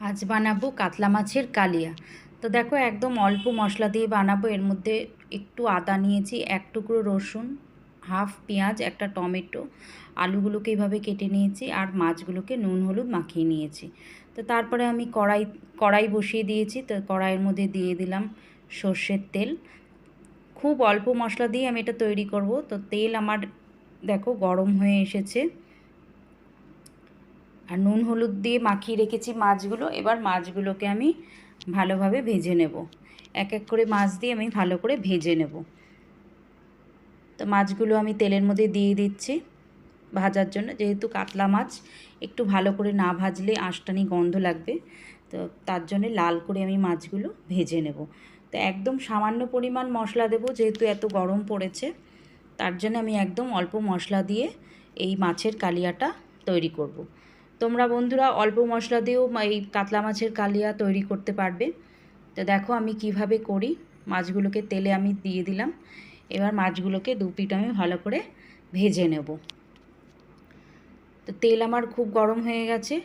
আজ বানাবো কাতলা মাছের কালিয়া। তো দেখো একদম অল্প মশলা দিয়ে বানাবো। এর মধ্যে একটু আদা নিয়েছি, এক টুকরো রসুন, হাফ পেঁয়াজ, একটা টমেটো। আলুগুলোকে এইভাবে কেটে নিয়েছি আর মাছগুলোকে নুন, হলুদ মাখিয়ে নিয়েছি। তো তারপরে আমি কড়াই কড়াই বসিয়ে দিয়েছি। তো কড়াইয়ের মধ্যে দিয়ে দিলাম সর্ষের তেল। খুব অল্প মশলা দিয়ে আমি এটা তৈরি করব। তো তেল আমার, দেখো গরম হয়ে এসেছে। আর নুন হলুদ দিয়ে মাখিয়ে রেখেছি মাছগুলো। এবার মাছগুলোকে আমি ভালোভাবে ভেজে নেব। এক এক করে মাছ দিয়ে আমি ভালো করে ভেজে নেব। তো মাছগুলো আমি তেলের মধ্যে দিয়ে দিচ্ছি ভাজার জন্য। যেহেতু কাতলা মাছ, একটু ভালো করে না ভাজলে আঁশটানি গন্ধ লাগবে। তো তার জন্য লাল করে আমি মাছগুলো ভেজে নেব। তো একদম সামান্য পরিমাণ মশলা দেবো, যেহেতু এত গরম পড়েছে। তার জন্য আমি একদম অল্প মশলা দিয়ে এই মাছের কালিয়াটা তৈরি করব। তোমরা বন্ধুরা অল্প মশলা দিয়েও এই কাতলা মাছের কালিয়া তৈরি করতে পারবে। তো দেখো আমি কীভাবে করি। মাছগুলোকে তেলে আমি দিয়ে দিলাম। এবার মাছগুলোকে দু পিঠ আমি ভালো করে ভেজে নেব। তো তেল আমার খুব গরম হয়ে গেছে।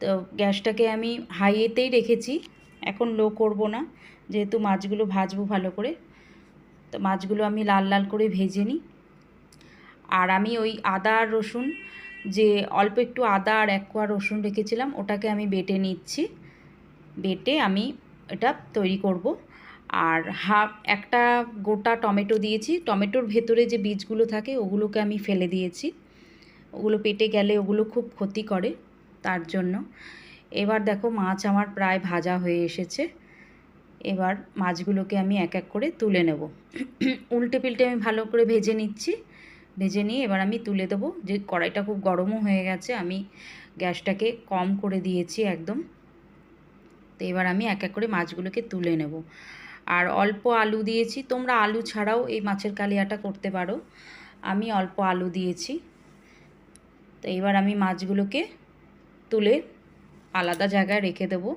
তো গ্যাসটাকে আমি হাইয়েতেই রেখেছি। এখন লো করব না। যেহেতু মাছগুলো ভাজবো ভালো করে। তো মাছগুলো আমি লাল লাল করে ভেজে নিই। আর আমি ওই আদা আর রসুন যে অল্প একটু আদা আর এক কোয়া রসুন রেখেছিলাম, ওটাকে আমি বেটে নিচ্ছি। বেটে আমি এটা তৈরি করব। আর হাফ, একটা গোটা টমেটো দিয়েছি। টমেটোর ভেতরে যে বীজগুলো থাকে, ওগুলোকে আমি ফেলে দিয়েছি। ওগুলো পেটে গেলে ওগুলো খুব ক্ষতি করে, তার জন্য। এবার দেখো, মাছ আমার প্রায় ভাজা হয়ে এসেছে। এবার মাছগুলোকে আমি এক এক করে তুলে নেব। উল্টে পিল্টে আমি ভালো করে ভেজে নিচ্ছি। ভেজে নিয়ে এবার আমি তুলে দেবো। যে কড়াইটা খুব গরমও হয়ে গেছে, আমি গ্যাসটাকে কম করে দিয়েছি একদম। তো এবার আমি এক এক করে মাছগুলোকে তুলে নেব। আর অল্প আলু দিয়েছি, তোমরা আলু ছাড়াও এই মাছের কালিয়াটা করতে পারো। আমি অল্প আলু দিয়েছি। তো এবার আমি মাছগুলোকে তুলে আলাদা জায়গায় রেখে দেবো।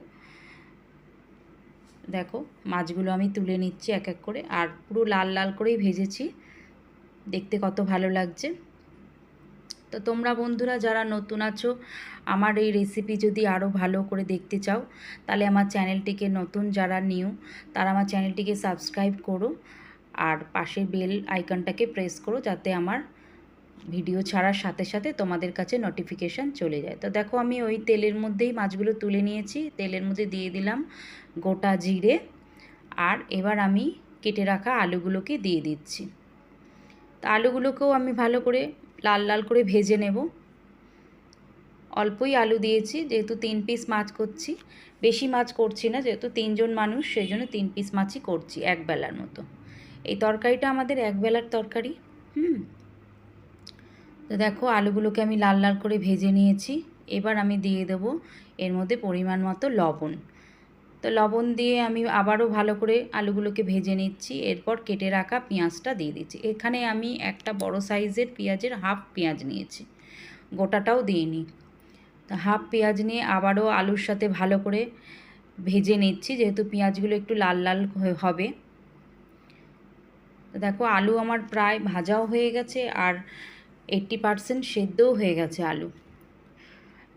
দেখো, মাছগুলো আমি তুলে নিচ্ছি এক এক করে। আর পুরো লাল লাল করেই ভেজেছি। দেখতে কত ভালো লাগছে। তো তোমরা বন্ধুরা যারা নতুন আছো, আমার এই রেসিপি যদি আরও ভালো করে দেখতে চাও, তাহলে আমার চ্যানেলটিকে নতুন যারা নিউ তারা আমার চ্যানেলটিকে সাবস্ক্রাইব করো আর পাশে বেল আইকনটাকে প্রেস করো যাতে আমার ভিডিও ছাড়ার সাথে সাথে তোমাদের কাছে নোটিফিকেশান চলে যায়। তো দেখো আমি ওই তেলের মধ্যেই মাছগুলো তুলে নিয়েছি, তেলের মধ্যে দিয়ে দিলাম গোটা জিরে আর এবার আমি কেটে রাখা আলুগুলোকে দিয়ে দিচ্ছি। আলুগুলোকেও আমি ভালো করে লাল লাল করে ভেজে নেব। অল্পই আলু দিয়েছি, যেহেতু তিন পিস মাছ করছি। বেশি মাছ করছি না, যেহেতু তিনজন মানুষ, সেই জন্য তিন পিস মাছই করছি এক বেলার মতো। এই তরকারিটা আমাদের এক বেলার তরকারি, হুম? তো দেখো, আলুগুলোকে আমি লাল লাল করে ভেজে নিয়েছি। এবার আমি দিয়ে দেব এর মধ্যে পরিমাণ মতো লবণ। তো লবণ দিয়ে আমি আবারও ভালো করে আলুগুলোকে ভেজে নিচ্ছি, এরপর কেটে রাখা পেঁয়াজটা দিয়ে দিচ্ছি। এখানে আমি একটা বড় সাইজের পেঁয়াজের হাফ পেঁয়াজ নিয়েছি, গোটাটাও দিইনি। তো হাফ পেঁয়াজ নিয়ে আবারও আলুর সাথে ভালো করে ভেজে নিচ্ছি, যেহেতু পেঁয়াজগুলো একটু লাল লাল হবে। তো দেখো, আলু আমার প্রায় ভাজাও হয়ে গেছে আর এইট্টি পারসেন্ট সেদ্ধও হয়ে গেছে আলু।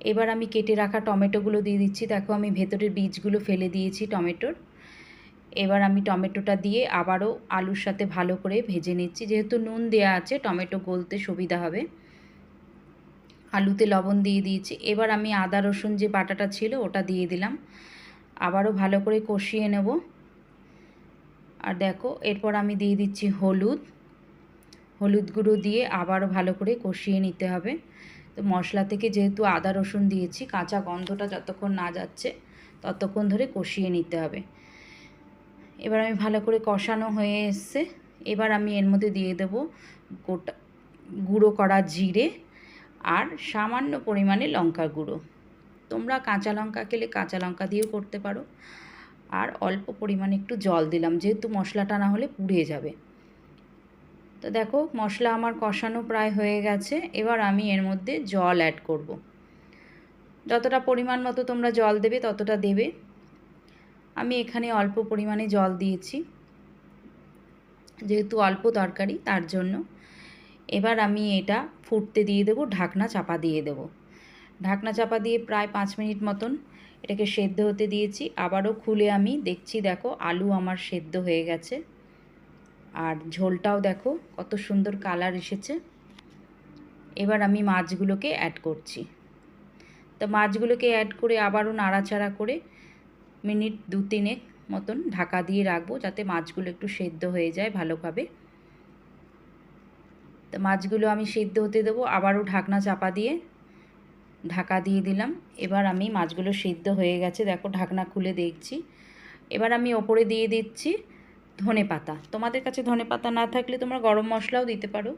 এবার আমি কেটে রাখা টমেটোগুলো দিয়ে দিচ্ছি। দেখো আমি ভেতরের বীজগুলো ফেলে দিয়েছি টমেটোর। এবার আমি টমেটোটা দিয়ে আবারও আলুর সাথে ভালো করে ভেজে নিচ্ছি। যেহেতু নুন দেওয়া আছে, টমেটো গলতে সুবিধা হবে। আলুতে লবণ দিয়ে দিয়েছি। এবার আমি আদা, রসুন যে বাটাটা ছিল, ওটা দিয়ে দিলাম। আবারও ভালো করে কষিয়ে নেব। আর দেখো, এরপর আমি দিয়ে দিচ্ছি হলুদ। হলুদ গুঁড়ো দিয়ে আবারও ভালো করে কষিয়ে নিতে হবে। তো মশলা থেকে যেহেতু আদা, রসুন দিয়েছি, কাঁচা গন্ধটা যতক্ষণ না যাচ্ছে ততক্ষণ ধরে কষিয়ে নিতে হবে। এবার আমি ভালো করে কষানো হয়ে এসছে। এবার আমি এর মধ্যে দিয়ে দেব গোটা, গুঁড়ো করা জিরে আর সামান্য পরিমাণে লঙ্কা গুঁড়ো। তোমরা কাঁচা লঙ্কা খেলে কাঁচা লঙ্কা দিয়েও করতে পারো। আর অল্প পরিমাণে একটু জল দিলাম, যেহেতু মশলাটা না হলে পুড়ে যাবে। তো দেখো, মশলা আমার কষানো প্রায় হয়ে গেছে। এবার আমি এর মধ্যে জল অ্যাড করব। যতটা পরিমাণ মতো তোমরা জল দেবে, ততটা দেবে। আমি এখানে অল্প পরিমাণে জল দিয়েছি, যেহেতু অল্প তরকারি, তার জন্য। এবার আমি এটা ফুটতে দিয়ে দেবো, ঢাকনা চাপা দিয়ে দেবো। ঢাকনা চাপা দিয়ে প্রায় পাঁচ মিনিট মতন এটাকে সেদ্ধ হতে দিয়েছি। আবারও খুলে আমি দেখছি, দেখো আলু আমার সেদ্ধ হয়ে গেছে। আর ঝোলটাও দেখো, কত সুন্দর কালার এসেছে। এবার আমি মাছগুলোকে অ্যাড করছি। তো মাছগুলোকে অ্যাড করে আবারও নাড়াচাড়া করে মিনিট দু তিনেক মতন ঢাকা দিয়ে রাখব, যাতে মাছগুলো একটু সেদ্ধ হয়ে যায় ভালোভাবে। তো মাছগুলো আমি সেদ্ধ হতে দেবো, আবারও ঢাকনা চাপা দিয়ে ঢাকা দিয়ে দিলাম। এবার আমি মাছগুলো সেদ্ধ হয়ে গেছে, দেখো ঢাকনা খুলে দেখছি। এবার আমি ওপরে দিয়ে দিচ্ছি ধনে পাতা তোমাদের কাছে ধনে পাতা না থাকলে তোমরা গরম মশলাও দিতে পারো।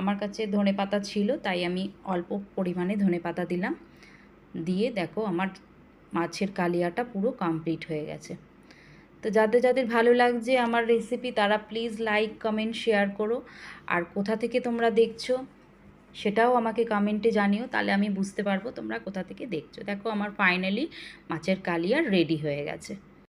আমার কাছে ধনে পাতা ছিল, তাই আমি অল্প পরিমাণে ধনে পাতা দিলাম। দিয়ে দেখো আমার মাছের কালিয়াটা পুরো কমপ্লিট হয়ে গেছে। তো যাদের যাদের ভালো লাগছে আমার রেসিপি তারা প্লিজ লাইক কমেন্ট শেয়ার করো। আর কোথা থেকে তোমরা দেখছ, সেটাও আমাকে কমেন্টে জানিও, তাহলে আমি বুঝতে পারব তোমরা কোথা থেকে দেখছ। দেখো আমার ফাইনালি মাছের কালিয়া রেডি হয়ে গেছে।